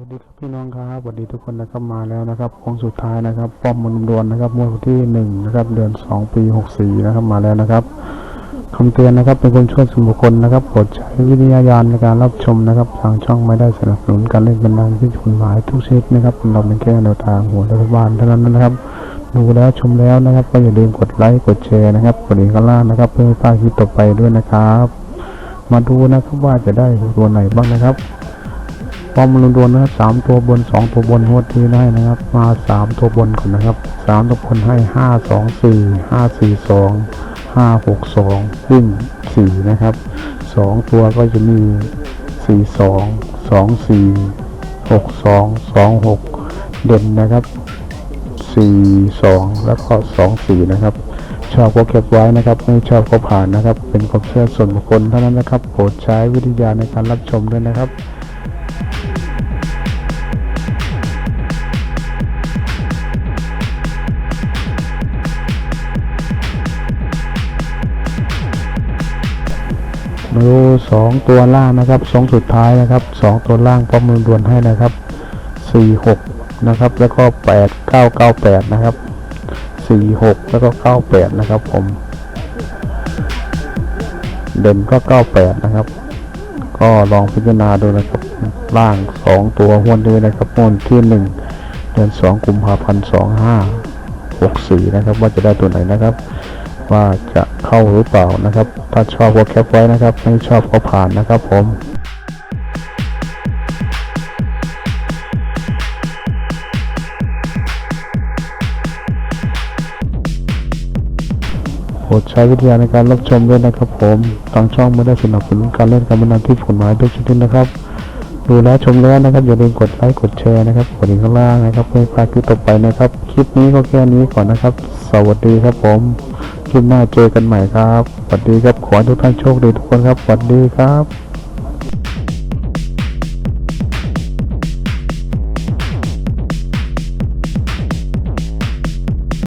วัสดีครับพี่น้องครับสวัสดีทุกคนนะครับมาแล้วนะครับโค้งสุดท้ายนะครับ ป้อมมนดวนนะครับงวดที่หนึ่งนะครับเดือนสองปีหกสี่นะครับมาแล้วนะครับคำเตือนนะครับเป็นคนช่วยส่วนบุคคลนะครับโปรดใช้วิทยาญาณในการรับชมนะครับทางช่องไม่ได้สนับสนุนการเล่นบันดาลที่คุณหมายทุกชนิดนะครับเราเป็นแค่แนวทางหัวรัฐบาลเท่านั้นนะครับ ดูแล้วชมแล้วนะครับ ก็อย่าลืมกดไลค์กดแชร์นะครับกดดิ่งข้างล่างนะครับ เพื่อไม่พลาดคลิปต่อไปด้วยนะครับ มาดูนะครับว่าจะได้ตัวไหนบ้างนะครับ ป้อมลุนดวนนะครับสามตัวบนสองตัวบนงวดทีได้นะครับ มาสามตัวบนก่อนนะครับสามตัวบนให้ห้าสองสี่ห้าสี่สองห้าหกสองวิ่งสี่นะครับสองตัวก็จะมีสี่สองสองสี่หกสองสองหกเด่นนะครับสี่สองแล้วก็สองสี่นะครับชอบก็เก็บไว้นะครับไม่ชอบก็ผ่านนะครับ เป็นความเชื่อส่วนบุคคลเท่านั้นนะครับโปรดใช้วิทยาในการรับชมด้วยนะครับ มาดูสองตัวล่างนะครับสองสุดท้ายนะครับสองตัวล่างป้อมมือดวนให้นะครับสี่หกนะครับ แล้วก็แปดเก้าเก้าแปดนะครับสี่หกแล้วก็เก้าแปดนะครับ ผม เด่นก็เก้าแปดนะครับ ก็ลองพิจารณาดูนะครับล่างสองตัวหวนนี้นะครับหวนที่หนึ่งเดือนสองกุมภาพันธ์สองห้าหกสี่นะครับ ว่าจะได้ตัวไหนนะครับ ว่าจะเข้าหรือเปล่านะครับ ถ้าชอบก็แคปไว้นะครับ ไม่ชอบก็ผ่านนะครับผมโปรดใช้วิทยาในการรับชมด้วยนะครับผมทางช่องไม่ได้สนับสนุนการเล่นการพนันที่ผลหมายด้วยชนิดนะครับ ดูแลชมแล้วนะครับอย่าลืมกดไลค์กดแชร์นะครับกดดิ่งข้างล่างนะครับเพื่อพลาดคลิปต่อไปนะครับ คลิปนี้ก็แค่นี้ก่อนนะครับ สวัสดีครับผม คลิปหน้าเจอกันใหม่ครับสวัสดีครับขอให้ทุกท่านโชคดีทุกคนครับสวัสดีครับ